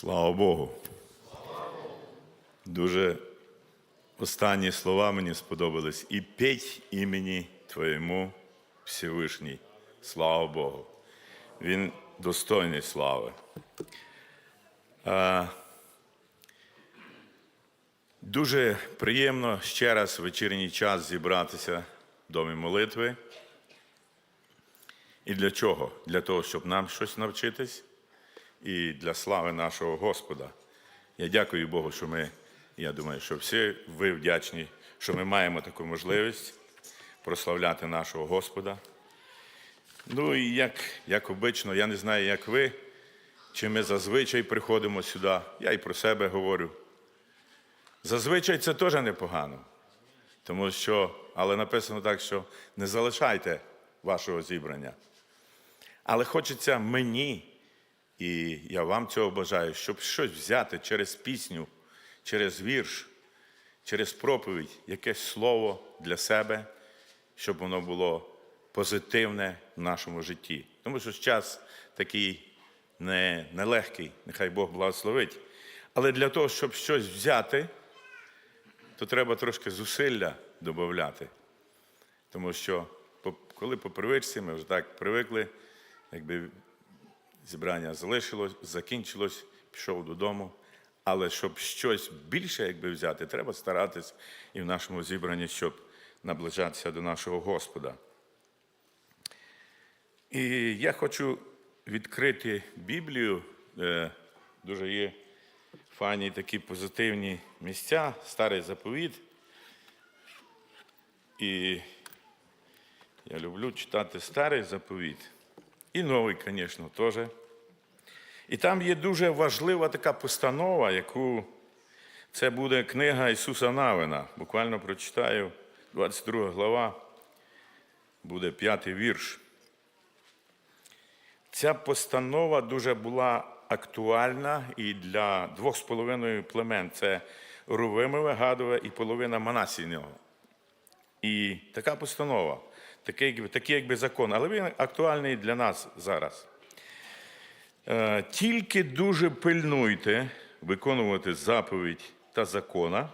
Слава Богу. Дуже останні слова мені сподобались. І петь імені Твоєму Всевишній. Слава Богу. Він достойний слави. А, дуже приємно ще раз в вечірній час зібратися в домі молитви. І для чого? Для того, щоб нам щось навчитись і для слави нашого Господа. Я дякую Богу, що ми, я думаю, що всі ви вдячні, що ми маємо таку можливість прославляти нашого Господа. Ну і як, як обично, я не знаю, як ви, чи ми зазвичай приходимо сюди, я і про себе говорю. Зазвичай це теж непогано, тому що, але написано так, що не залишайте вашого зібрання. Але хочеться мені, і я вам цього бажаю, щоб щось взяти через пісню, через вірш, через проповідь, якесь слово для себе, щоб воно було позитивне в нашому житті. Тому що час такий не, нелегкий, нехай Бог благословить. Але для того, щоб щось взяти, то треба трошки зусилля додати. Тому що коли по привичці, ми вже так привикли, якби зібрання залишилось, закінчилось, пішов додому. Але щоб щось більше якби взяти, треба старатись і в нашому зібранні, щоб наближатися до нашого Господа. І я хочу відкрити Біблію. Е, Дуже є файні такі позитивні місця, старий заповіт. І я люблю читати старий заповіт. І новий, звісно, теж. І там є дуже важлива така постанова, яку це буде книга Ісуса Навина. Буквально прочитаю 22 глава, буде п'ятий вірш. Ця постанова дуже була актуальна і для двох з половиною племен це Рувимове, Гадове і половина Манасійного. І така постанова, такий, такий якби закон, але він актуальний для нас зараз. Е, Тільки дуже пильнуйте виконувати заповідь та закона,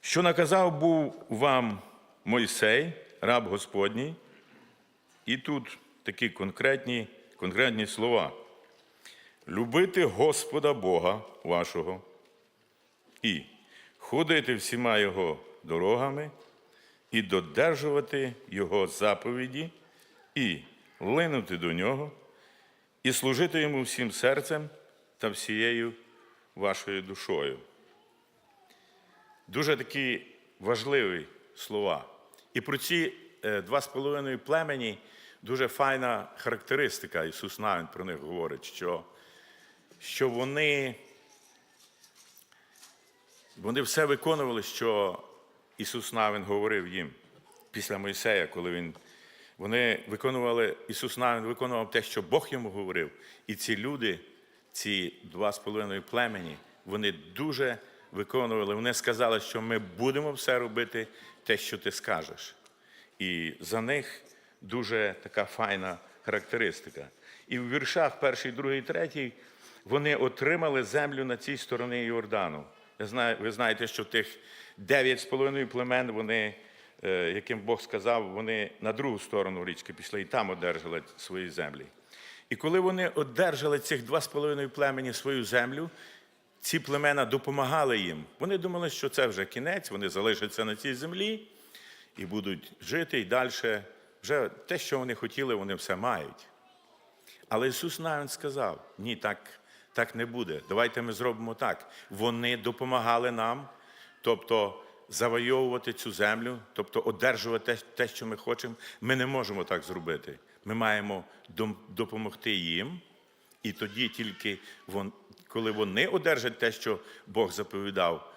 що наказав був вам Мойсей, раб Господній, і тут такі конкретні, конкретні слова. Любити Господа Бога вашого і ходити всіма Його дорогами, і додержувати Його заповіді, і линути до Нього, і служити Йому всім серцем та всією вашою душою. Дуже такі важливі слова. І про ці е, два з половиною племені дуже файна характеристика. Ісус Навин про них говорить, що, що вони, вони все виконували, що Ісус Навин говорив їм після Мойсея, коли він. Вони виконували, Ісус Навин виконував те, що Бог йому говорив. І ці люди, ці два з половиною племені, вони дуже виконували. Вони сказали, що ми будемо все робити, те, що ти скажеш. І за них дуже така файна характеристика. І в віршах перший, другий, третій вони отримали землю на цій стороні Йордану. Я знаю, ви знаєте, що тих дев'ять з половиною племен, вони, яким Бог сказав, вони на другу сторону річки пішли і там одержали свої землі. І коли вони одержали цих два з половиною племені свою землю, ці племена допомагали їм. Вони думали, що це вже кінець, вони залишаться на цій землі і будуть жити і далі. Вже те, що вони хотіли, вони все мають. Але Ісус навіть сказав: ні, так, так не буде. Давайте ми зробимо так. Вони допомагали нам, тобто завойовувати цю землю, тобто одержувати те, що ми хочемо. Ми не можемо так зробити. Ми маємо допомогти їм, і тоді тільки коли вони одержать те, що Бог заповідав,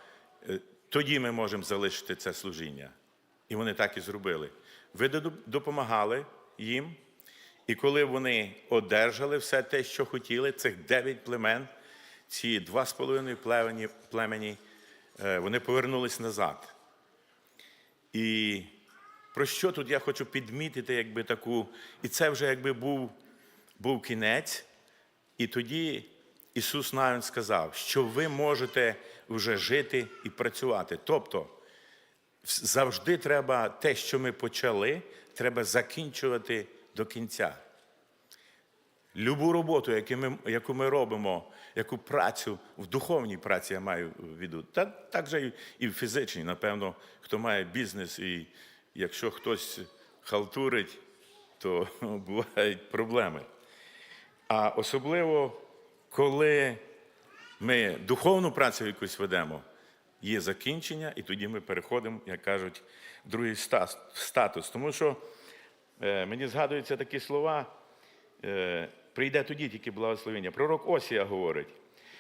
е, тоді ми можемо залишити це служіння. І вони так і зробили. Ви допомагали їм, і коли вони одержали все те, що хотіли, цих дев'ять племен, ці два з половиною племені, вони повернулись назад. І про що тут я хочу підмітити, якби таку, і це вже якби був, був кінець, і тоді Ісус навіть сказав, що ви можете вже жити і працювати. Тобто завжди треба те, що ми почали, треба закінчувати до кінця. Любу роботу, яку ми, яку ми робимо, яку працю в духовній праці я маю в виду, та так же і в фізичній, напевно, хто має бізнес, і якщо хтось халтурить, то бувають проблеми. А особливо, коли ми духовну працю якусь ведемо, є закінчення, і тоді ми переходимо, як кажуть, в другий статус. Тому що е, мені згадуються такі слова. Прийде тоді тільки благословення. Пророк Осія говорить: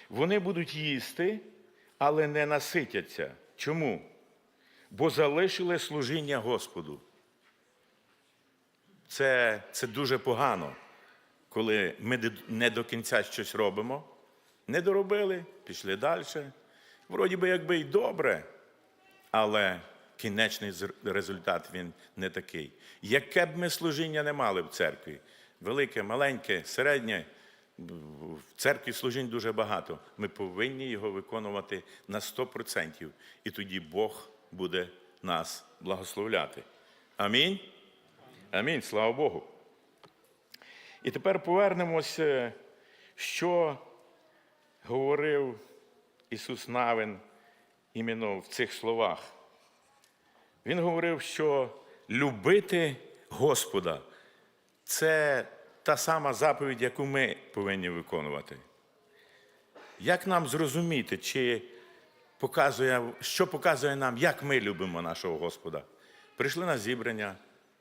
вони будуть їсти, але не наситяться. Чому? Бо залишили служіння Господу. Це, це дуже погано, коли ми не до кінця щось робимо, не доробили, пішли далі. Вроді би, якби й добре, але кінечний результат він не такий. Яке б ми служіння не мали в церкві, велике, маленьке, середнє, в церкві служінь дуже багато. Ми повинні його виконувати на 100%, і тоді Бог буде нас благословляти. Амінь. Амінь. Слава Богу. І тепер повернемося, що говорив Ісус Навин іменно в цих словах. Він говорив, що любити Господа це та сама заповідь, яку ми повинні виконувати. Як нам зрозуміти, чи показує, що показує нам, як ми любимо нашого Господа? Прийшли на зібрання,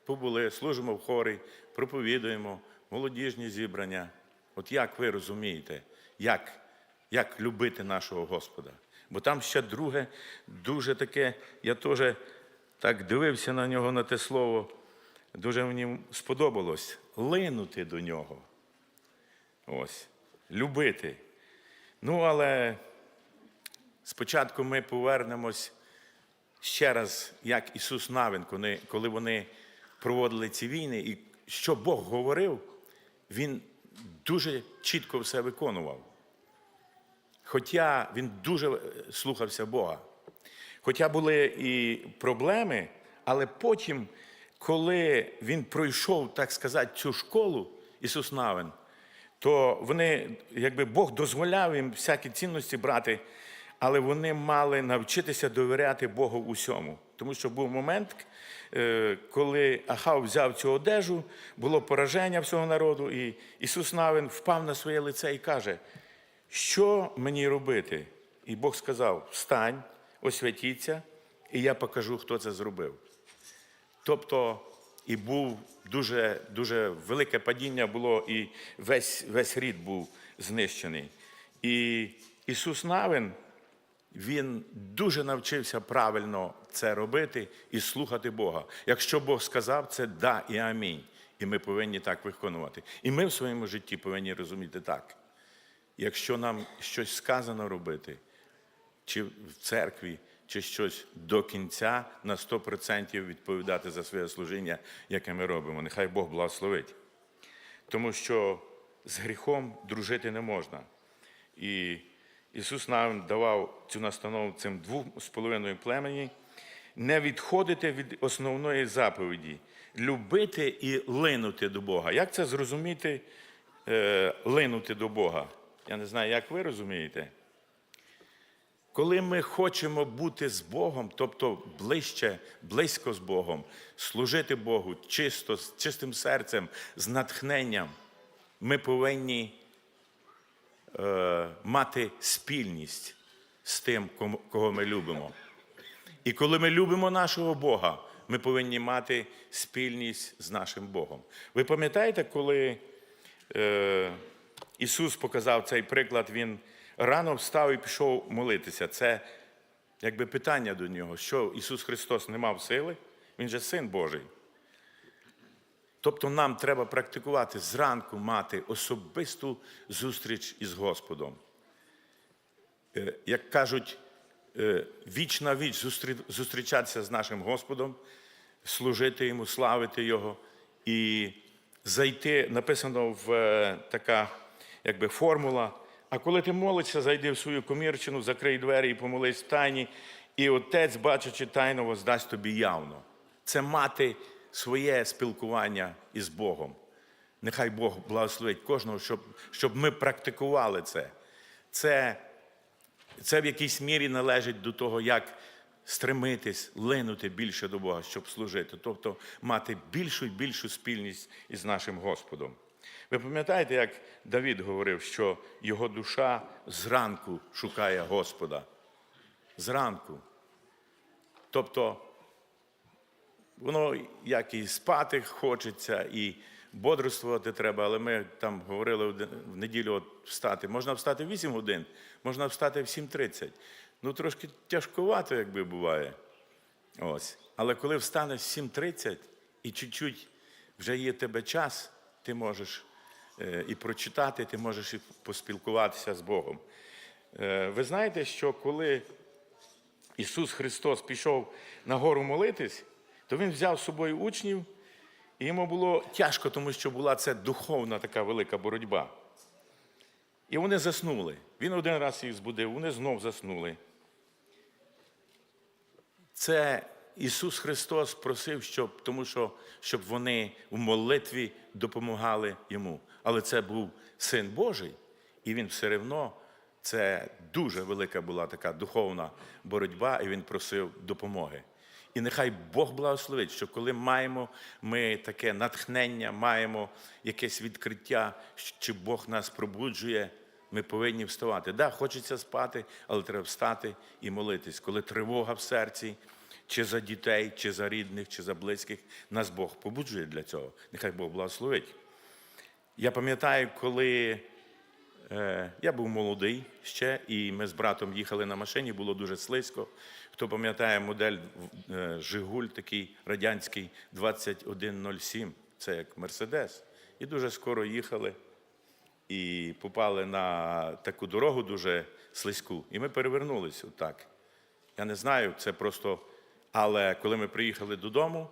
побули, служимо в хорі, проповідуємо, молодіжні зібрання. От як ви розумієте, як, як любити нашого Господа? Бо там ще друге, дуже таке, я теж так дивився на нього, на те слово, дуже мені сподобалось линути до нього. Ось, любити. Ну, але спочатку ми повернемось ще раз, як Ісус Навин, коли- вони проводили ці війни, і що Бог говорив, Він дуже чітко все виконував. Хоча він дуже е, слухався Бога. Хоча були і проблеми, але потім, коли він пройшов, так сказати, цю школу, Ісус Навин, то вони, якби Бог дозволяв їм всякі цінності брати, але вони мали навчитися довіряти Богу усьому. Тому що був момент, е, коли Ахав взяв цю одежу, було пораження всього народу, і Ісус Навин впав на своє лице і каже, що мені робити? І Бог сказав: встань, освятіться, і я покажу, хто це зробив. Тобто, і був дуже, дуже велике падіння було, і весь, весь рід був знищений. І Ісус Навин, він дуже навчився правильно це робити і слухати Бога. Якщо Бог сказав, це да і амінь. І ми повинні так виконувати. І ми в своєму житті повинні розуміти так. Якщо нам щось сказано робити, чи в церкві, чи щось до кінця на 100% відповідати за своє служіння, яке ми робимо. Нехай Бог благословить. Тому що з гріхом дружити не можна. І Ісус нам давав цю настанову цим двом з половиною племені не відходити від основної заповіді, любити і линути до Бога. Як це зрозуміти, е, линути до Бога? Я не знаю, як ви розумієте. Коли ми хочемо бути з Богом, тобто ближче, близько з Богом, служити Богу чисто, з чистим серцем, з натхненням, ми повинні е, мати спільність з тим, кого ми любимо. І коли ми любимо нашого Бога, ми повинні мати спільність з нашим Богом. Ви пам'ятаєте, коли е, Ісус показав цей приклад, Він рано встав і пішов молитися. Це якби питання до нього, що Ісус Христос не мав сили, Він же Син Божий. Тобто нам треба практикувати зранку мати особисту зустріч із Господом. Е, Як кажуть, е, віч на віч зустрічатися з нашим Господом, служити Йому, славити Його і зайти, написано в е, така якби формула, А коли ти молишся, зайди в свою комірчину, закрий двері і помолись в тайні, і отець, бачачи тайно, воздасть тобі явно. Це мати своє спілкування із Богом. Нехай Бог благословить кожного, щоб, щоб ми практикували це. Це, це в якійсь мірі належить до того, як стремитись, линути більше до Бога, щоб служити, тобто мати більшу і більшу спільність із нашим Господом. Ви пам'ятаєте, як Давід говорив, що його душа зранку шукає Господа? Зранку. Тобто, воно як і спати хочеться, і бодрствувати треба, але ми там говорили в неділю от встати. Можна встати в 8 годин, можна встати в 7.30. Ну, трошки тяжкувато, якби буває. Ось. Але коли встанеш в 7.30 і чуть-чуть вже є тебе час, ти можеш і прочитати, ти можеш і поспілкуватися з Богом. Е, Ви знаєте, що коли Ісус Христос пішов на гору молитись, то Він взяв з собою учнів, і йому було тяжко, тому що була це духовна така велика боротьба. І вони заснули. Він один раз їх збудив, вони знов заснули. Це Ісус Христос просив, щоб, тому що, щоб вони в молитві допомагали йому. Але це був Син Божий, і він все одно, це дуже велика була така духовна боротьба, і він просив допомоги. І нехай Бог благословить, що коли маємо ми таке натхнення, маємо якесь відкриття, чи Бог нас пробуджує, ми повинні вставати. Да, хочеться спати, але треба встати і молитись. Коли тривога в серці, чи за дітей, чи за рідних, чи за близьких, нас Бог побуджує для цього. Нехай Бог благословить. Я пам'ятаю, коли е, я був молодий ще, і ми з братом їхали на машині, було дуже слизько. Хто пам'ятає модель е, Жигуль, такий радянський 2107, це як Мерседес. І дуже скоро їхали і попали на таку дорогу дуже слизьку. І ми перевернулись отак. Я не знаю, це просто. Але коли ми приїхали додому,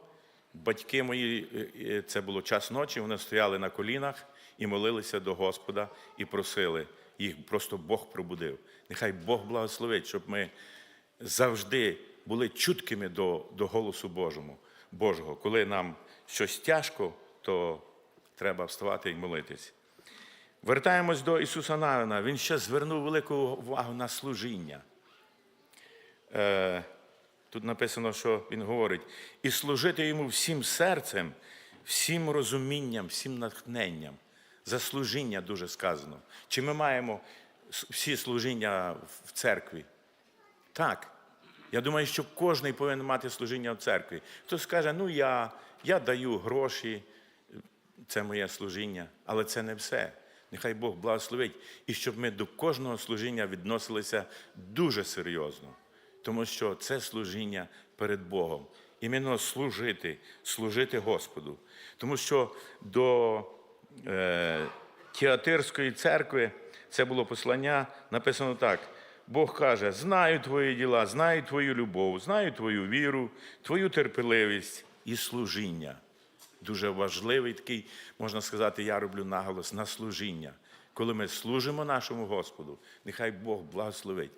батьки мої, е, е, це було час ночі, вони стояли на колінах і молилися до Господа і просили. Їх просто Бог пробудив. Нехай Бог благословить, щоб ми завжди були чуткими до, до голосу Божому, Божого. Коли нам щось тяжко, то треба вставати і молитись. Вертаємось до Ісуса Навина. Він ще звернув велику увагу на служіння. Е, Тут написано, що він говорить, і служити йому всім серцем, всім розумінням, всім натхненням. За служіння дуже сказано. Чи ми маємо всі служіння в церкві? Так. Я думаю, що кожен повинен мати служіння в церкві. Хтось скаже, ну я, я даю гроші, це моє служіння, але це не все. Нехай Бог благословить, і щоб ми до кожного служіння відносилися дуже серйозно, тому що це служіння перед Богом. Іменно служити, служити Господу. Тому що до е, Тіатирської церкви це було послання, написано так. Бог каже: знаю твої діла, знаю твою любов, знаю твою віру, твою терпеливість і служіння дуже важливий такий, можна сказати, я роблю наголос на служіння. Коли ми служимо нашому Господу, нехай Бог благословить,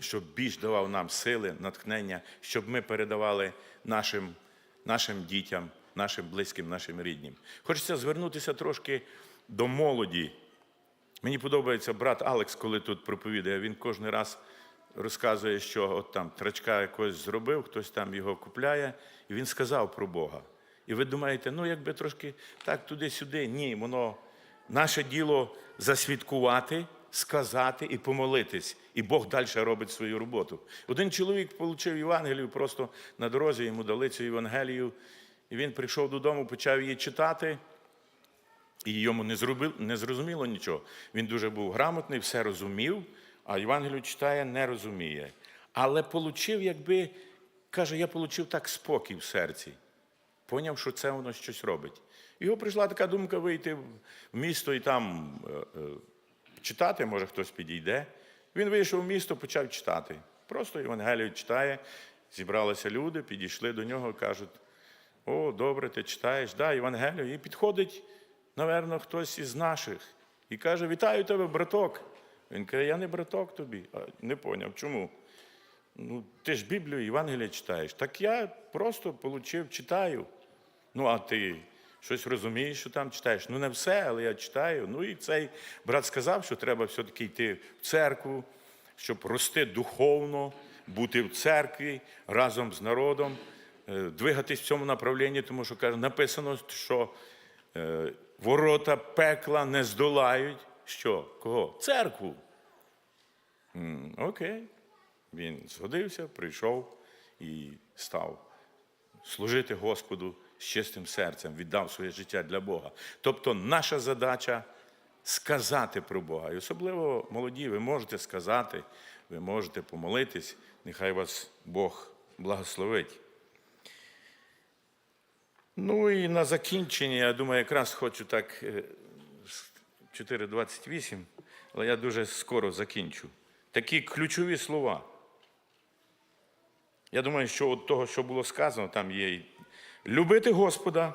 щоб більш давав нам сили, натхнення, щоб ми передавали нашим, нашим дітям, нашим близьким, нашим рідним. Хочеться звернутися трошки до молоді. Мені подобається брат Алекс, коли тут проповідає. Він кожен раз розказує, що от там трачка якось зробив, хтось там його купляє, і він сказав про Бога. І ви думаєте, ну якби трошки так туди-сюди. Ні, воно наше діло засвідкувати, сказати і помолитись. І Бог далі робить свою роботу. Один чоловік отримав Євангелію, просто на дорозі йому дали цю Євангелію. І він прийшов додому, почав її читати. І йому не зробив, не зрозуміло нічого. Він дуже був грамотний, все розумів, а Євангелію читає, не розуміє. Але получив, якби, каже, я отримав так спокій в серці. Поняв, що це воно щось робить. Його прийшла така думка вийти в місто і там е, е, читати, може хтось підійде. Він вийшов в місто, почав читати. Просто Євангелію читає, зібралися люди, підійшли до нього, кажуть, о, добре, ти читаєш, да, Євангелію. І підходить, напевно, хтось із наших і каже: Вітаю тебе, браток. Він каже, я не браток тобі. А, не поняв, чому? Ну, ти ж Біблію, Євангелія читаєш. Так я просто получив, читаю. Ну, а ти щось розумієш, що там читаєш? Ну, не все, але я читаю. Ну і цей брат сказав, що треба все-таки йти в церкву, щоб рости духовно, бути в церкві разом з народом, е, двигатись в цьому направлінні, тому що каже, написано, що е, ворота пекла не здолають. Що? Кого? Церкву. Окей. Він згодився, прийшов і став служити Господу з чистим серцем, віддав своє життя для Бога. Тобто наша задача сказати про Бога. І особливо молоді, ви можете сказати, ви можете помолитись, нехай вас Бог благословить. Ну і на закінчення, я думаю, якраз хочу так е, з 4.28, але я дуже скоро закінчу. Такі ключові слова. Я думаю, що от того, що було сказано, там є і любити Господа,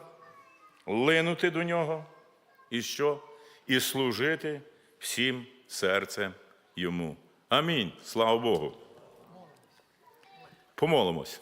линути до нього, і що? І служити всім серцем йому. Амінь. Слава Богу. Помолимось.